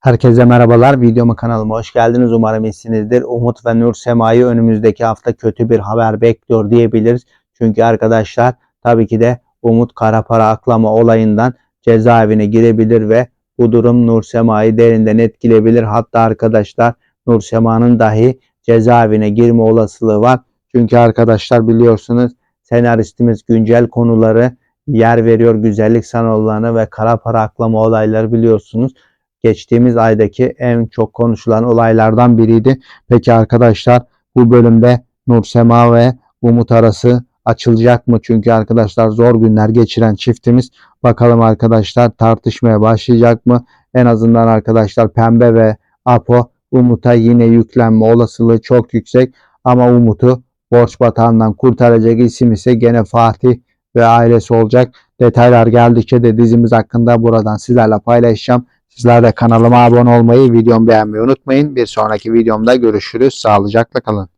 Herkese merhabalar. Videoma kanalıma hoş geldiniz. Umarım iyisinizdir. Umut ve Nur Sema'yı önümüzdeki hafta kötü bir haber bekliyor diyebiliriz. Çünkü arkadaşlar tabii ki de Umut kara para aklama olayından cezaevine girebilir ve bu durum Nur Sema'yı derinden etkileyebilir. Hatta arkadaşlar Nur Sema'nın dahi cezaevine girme olasılığı var. Çünkü arkadaşlar biliyorsunuz senaristimiz güncel konuları yer veriyor. Güzellik salonlarını ve kara para aklama olayları biliyorsunuz geçtiğimiz aydaki en çok konuşulan olaylardan biriydi. Peki arkadaşlar bu bölümde Nur Sema ve Umut arası açılacak mı? Çünkü arkadaşlar zor günler geçiren çiftimiz bakalım arkadaşlar tartışmaya başlayacak mı? En azından arkadaşlar Pembe ve Apo Umut'a yine yüklenme olasılığı çok yüksek ama Umut'u borç batağından kurtaracak isim ise gene Fatih ve ailesi olacak. Detaylar geldikçe de dizimiz hakkında buradan sizlerle paylaşacağım. Sizler de kanalıma abone olmayı, videomu beğenmeyi unutmayın. Bir sonraki videomda görüşürüz. Sağlıcakla kalın.